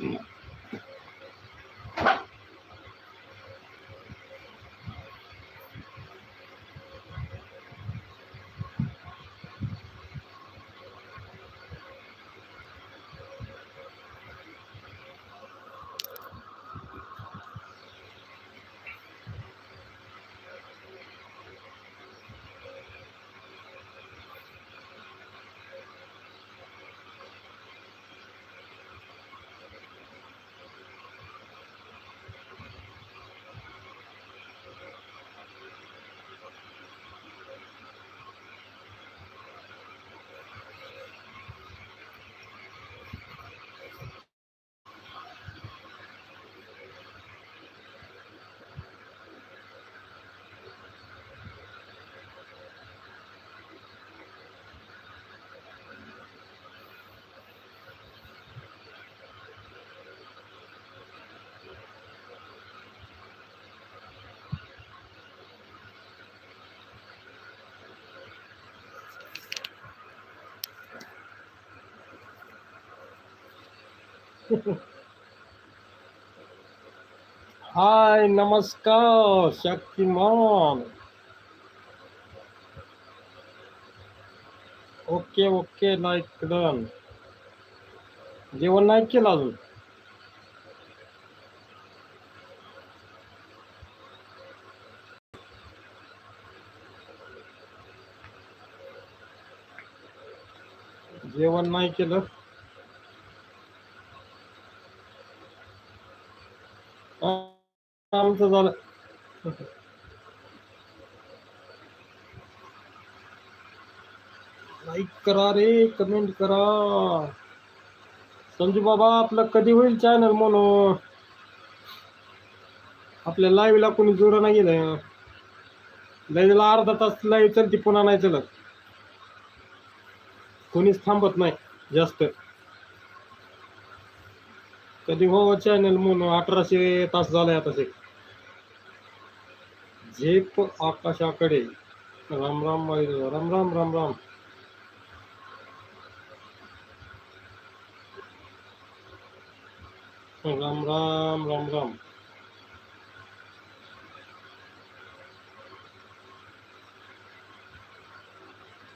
Hallelujah. Hi नमस्कार Shaktimaan. Okay okay like done जेवण नाही केलं अजून? जेवण नाही केलं? आमचं झालं. लाईक करा रे कमेंट करा. संजू बाबा आपलं कधी होईल चॅनल म्हणून? आपल्या लाईव्हला कोणी जोडं नाही गेलं लाईव्हला अर्धा तास लाईव्ह चलती पुन्हा नाही चलत. कोणीच थांबत नाही जास्त. कधी हो चॅनल म्हणून अठराशे तास झाले आता ते. झेप आकाशाकडे राम राम राम राम राम राम. राम राम राम राम.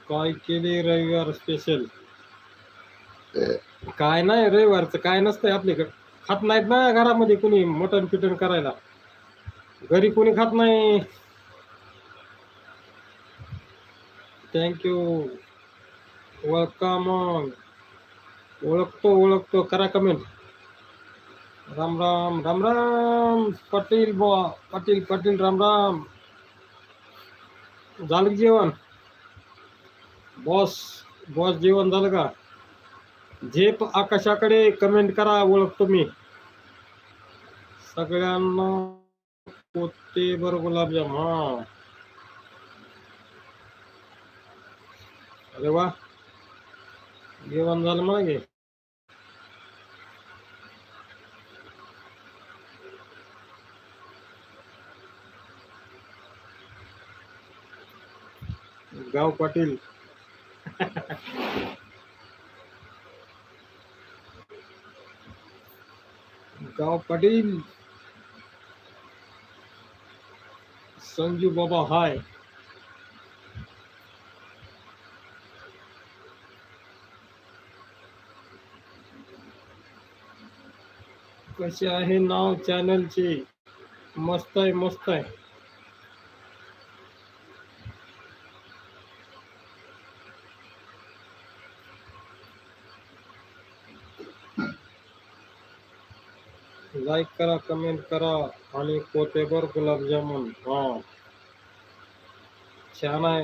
काय केले रविवार स्पेशल काय नाही रविवारचं काय नसतंय आपल्याकडे. खात नाहीत ना घरामध्ये कुणी मटण पिटण करायला. घरी कोणी खात नाही. थँक्यू वेलकम ओळखतो ओळखतो. करा कमेंट राम राम राम राम. पाटील बुवा पाटील पाटील राम राम. झालं जेवण? बॉस बॉस जेवण झालं का? झेप आकाशाकडे कमेंट करा ओळखतो मी. सगळ्यांना पोते बर गुलाबजाम हा. अरे वा. जेवण झालं मागे गाव पाटील. गाव पाटील. संजू बाबा हाय. कसे आहे नाव चॅनलचे मस्त आहे मस्त आहे. लाईक करा कमेंट करा आणि कोतेबर गुलाबजामुन हा. छान आहे.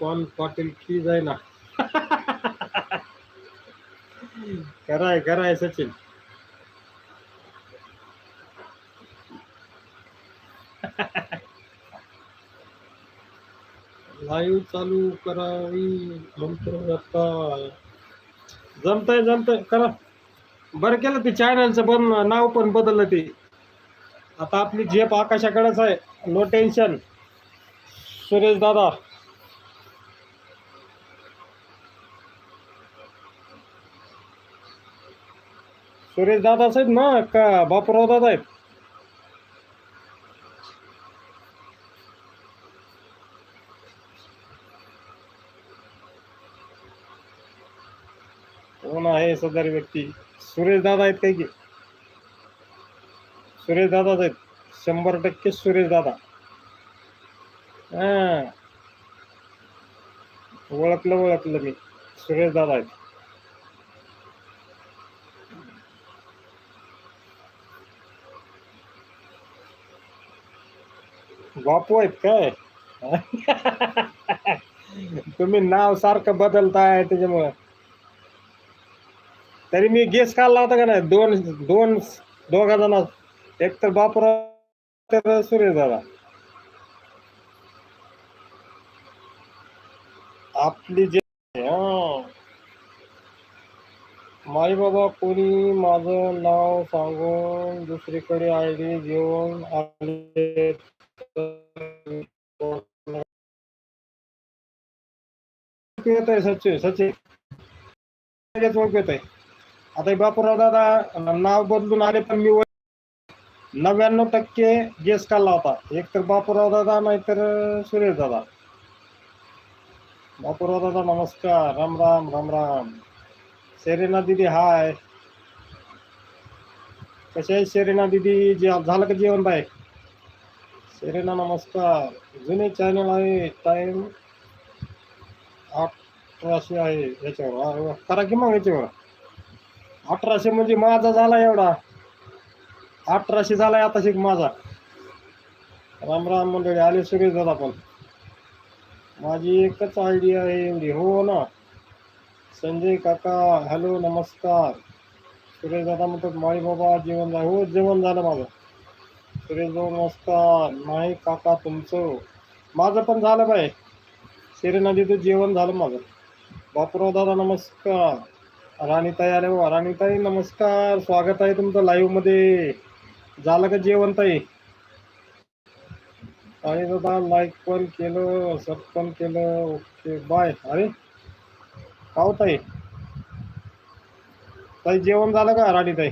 पण पाटील की जाय ना. कराय कराय सचिन. लाईव्ह चालू करावी. नंतर आता. जमतंय जमतंय. करा. बरं केलं ते चॅनलचं पण नाव पण बदललं ते. आता आपली झेप आकाशाकडेच आहे. No tension Suresh Dada. सुरेश दादाच आहेत ना? का बापूराव दादा आहेत? कोण व्यक्ती सुरेश दादा आहेत काही की? सुरेश दादाच आहेत. शंभर टक्के सुरेश दादा. हा. ओळखलं ओळखलं मी. सुरेश दादा आहेत. बापू आहेत काय? तुम्ही नाव सारखं बदलताय त्याच्यामुळे. तरी मी गेस काढला होता का नाही? दोन दोन दोघा जण एक तर बापराव तर सुरेश दादा आपली जे माई बाबा कोणी माझं नाव सांगून दुसरीकडे आय डी घेऊन आले सचिन सचिन. ओळख येत आहे आता हे बापूराव दादा नाव बदलून आले पण मी नव्याण्णव टक्के गेस काढला होता. एक तर बापूराव दादा नाहीतर सुरेश दादा. बापूराव दादा नमस्कार. राम राम राम राम. सेरेना दीदी हाय. कशा आहे सेरेना दीदी? जे झालं का जेवण बाय सेरेना नमस्कार. जुने चॅनल आहे टाइम अठराशे आहे याच्यावर. अरे करा की मग याच्यावर. अठराशे म्हणजे माझा झाला एवढा. अठराशे झालाय आता शिक माझा. राम राम मंडळी आले सगळे दादा पण माझी एकच आयडिया आहे एवढी. हो ना? संजय काका हॅलो नमस्कार. सुरेश दादा म्हणतात माळी बाबा जेवण झालं हो जेवण झालं माझं. सुरेश भाऊ नमस्कार. नाही काका तुमचं. माझं पण झालं बाय सेरेना नदीचं जेवण झालं माझं. बापूराव दादा नमस्कार. राणीताई अरे वा राणीताई नमस्कार. स्वागत आहे तुमचं लाईव्हमध्ये. झालं का जेवण ताई? आणि दादा लाईक पण केलं सब पण केलं. ओके बाय अरे काव ताई. ताई जेवण झालं का राणीताई?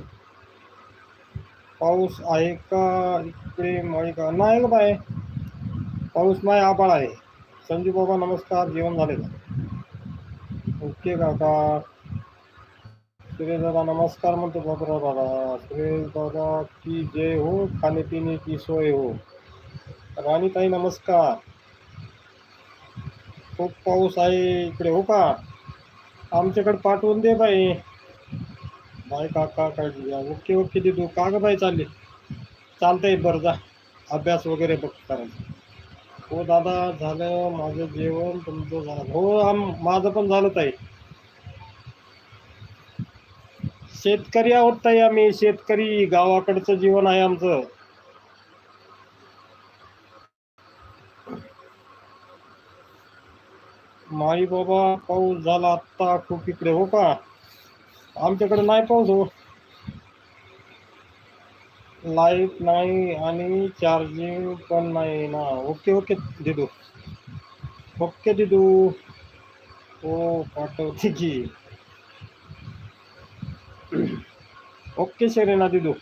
पाऊस आहे का इकडे माळी का? नाही का बाय पाऊस नाही आबाळ आहे. संजू बाबा नमस्कार. जेवण झाले का ओके काका. सुरेश दादा नमस्कार म्हणतो बाबूराव दादा. सुरेश दादा की जय हो खाने पिणे की सोय हो. राणीताई नमस्कार. खूप पाऊस आहे इकडे हो का? आमच्याकडे पाठवून दे बाई. बाय काका काळजी घ्या. ओके ओके देतो का गं बाई चालली? चालतंय बरं जा. अभ्यास वगैरे बघ करायचं हो दादा झालं माझं जेवण. तुमचं झालं. हो आम माझं पण झालं ताई. शेतकरी आहोत ताई आम्ही शेतकरी गावाकडचं जीवन आहे आमचं. माई बाबा पाऊस झाला आत्ता खूप इकडे हो का? आमच्याकडे नाही पाऊस हो. लाइट नाही आणि चार्जिंग पण नाही ना. ओके ओके दिदू. ओके दिदू. हो पाठवते की. ओके शरीना दिदू.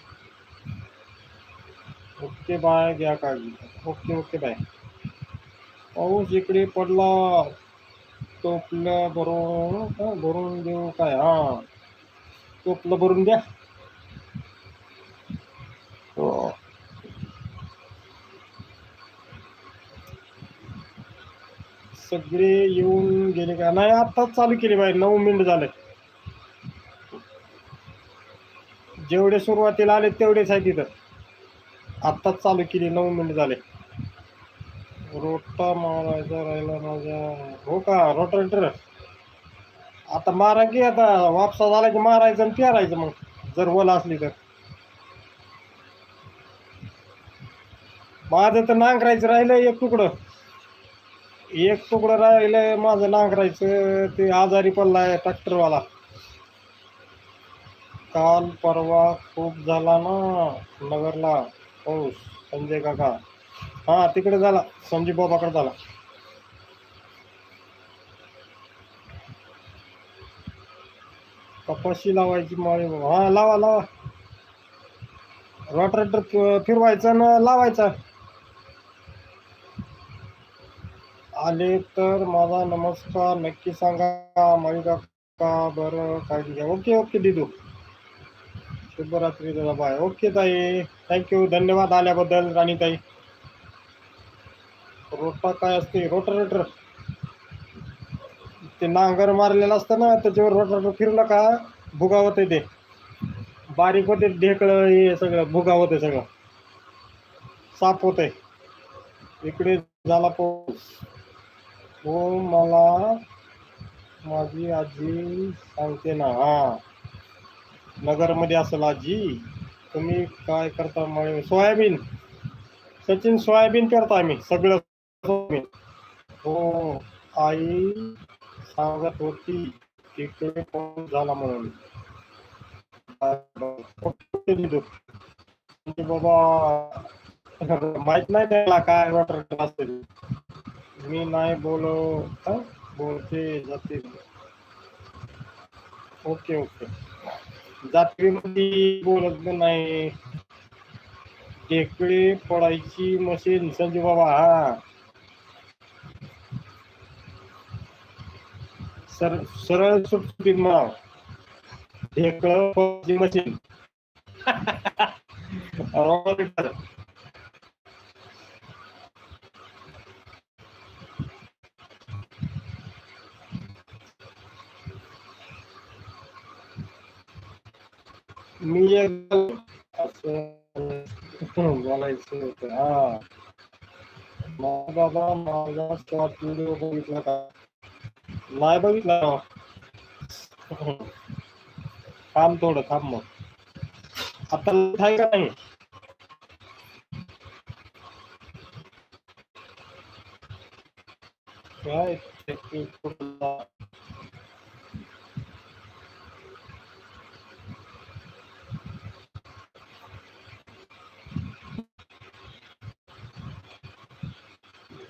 ओके बाय घ्या काळजी. Okay okay bye. पाऊस इकडे पडला. टोपलं भरून का भरून देऊ काय? हा. टोपलं भरून द्या. हो. सगळे येऊन गेले का? नाही आत्ताच चालू केली बाय नऊ मिनिट झाले. जेवढे सुरुवातीला आले तेवढेच आहे तिथं. आत्ताच चालू केली नऊ मिनिट झाले. रोटा मारायचा राहिला माझ्या हो का? रोटावेटर आता मारा की आता वापसा झाला की मारायचं आणि पेरायचं मग. जर वल असली तर. माझं तर नांगरायचं राहिलं एक तुकडं. एक तुकडं राहिलं माझं नांगरायचं. ते आजारी पडलाय ट्रॅक्टरवाला. काल परवा खूप झाला ना नगरला. पाऊस. संजय काका. हा तिकडे झाला. संजीव बाबाकडे झाला. कपाशी लावायची माळी हा लावा लावा. रोटरेटर फिरवायचा ना लावायचा. आले तर माझा नमस्कार. नक्की सांगा माळी काका बरं काळजी घ्या ओके ओके दिदू. शुभरात्री दादा बाय. ओके ताई. थँक्यू धन्यवाद आल्याबद्दल राणीताई. रोटा काय असते? रोटरेटर ते नांगर मारलेलं असतं ना त्याच्यावर रोटरेटर फिरलं का भुगावत ते. बारीक होते ढेकळं हे सगळं. भुगावत सगळं. साफ होत इकडे झाला पाऊस. हो मला माझी आजी सांगते ना. हा. नगरमध्ये असेल आजी तुम्ही काय करता मळे सोयाबीन. सचिन सोयाबीन करतो आम्ही सगळं सोयाबीन. हो आई सांगत होती तिकडे पाऊस झाला म्हणून. म्हणजे बाबा माहीत नाही त्याला काय वॉटर असेल मी नाही बोलो बोलते जाते. Okay okay. जात्रेमध्ये बोलत नाही. टेकडे पडायची मशीन. संजू बाबा हा. सर सरळ सुटसुटीत म्हणाव. ढेकळ पडायची मशीन. मी एक बोलायचं होतं हा. बाबा माझा शॉर्ट व्हिडिओ बघितला का? नाही बघितला थांब थोडं थांब मग. आता आहे का नाही? काय?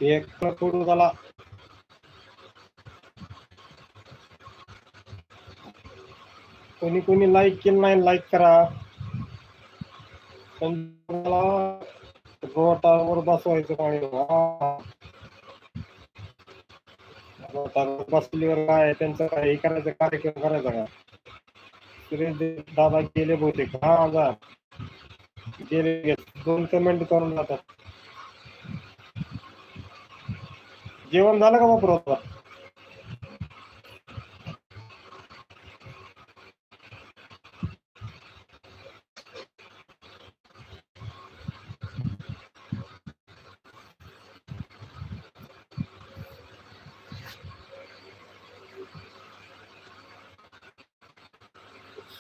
एक करू झाला कोणी कोणी लाईक केलं नाही लाईक करा. पण रोटावर बसवायचं पाणी हा. रोटावर बसलीवर काय त्यांचं काय हे करायचं कार्यक्रम करायचा का? सुरेश दादा गेले बहुतेक. हा जा. गेले गेले. दोन कमेंट करून जातात. जेवण झालं का बापू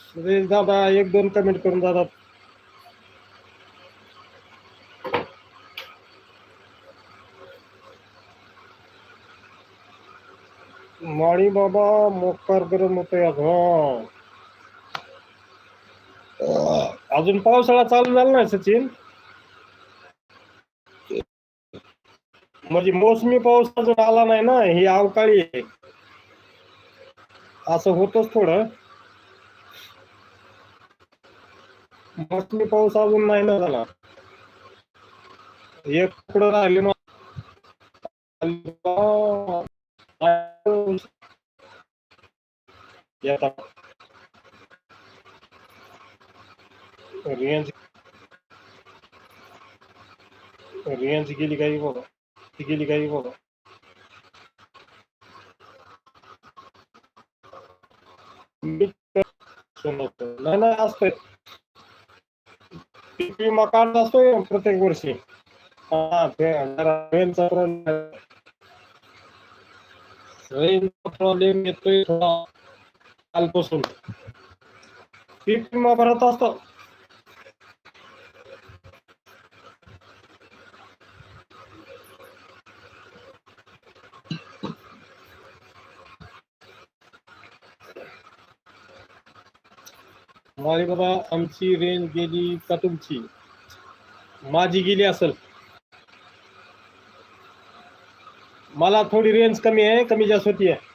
सुरेश दादा एक दोन कमेंट करून जातात. माळी बाबा मोकार गरम होतोय हा अजून पावसाळा चालू झाला नाही सचिन? म्हणजे मोसमी पाऊस अजून आला नाही ना ही अवकाळी आहे. असं होतच थोडं. मोसमी पाऊस अजून नाही ना झाला. एक पुढं राहिले ना येतात रेंज रेंज गेली काही बघा ती गेली काही बघा मी तर सुनवतो. नाही नाही असतंय पीक विमा कार्ड असतोय प्रत्येक वर्षी हा ते जरा रेंजचा प्रॉब्लेम येतोय थोडा कालपासून भरत असतो बाबा आमची रेंज गेली का तुमची माझी गेली असेल। मला थोडी रेंज कमी आहे कमी जास्त होती आहे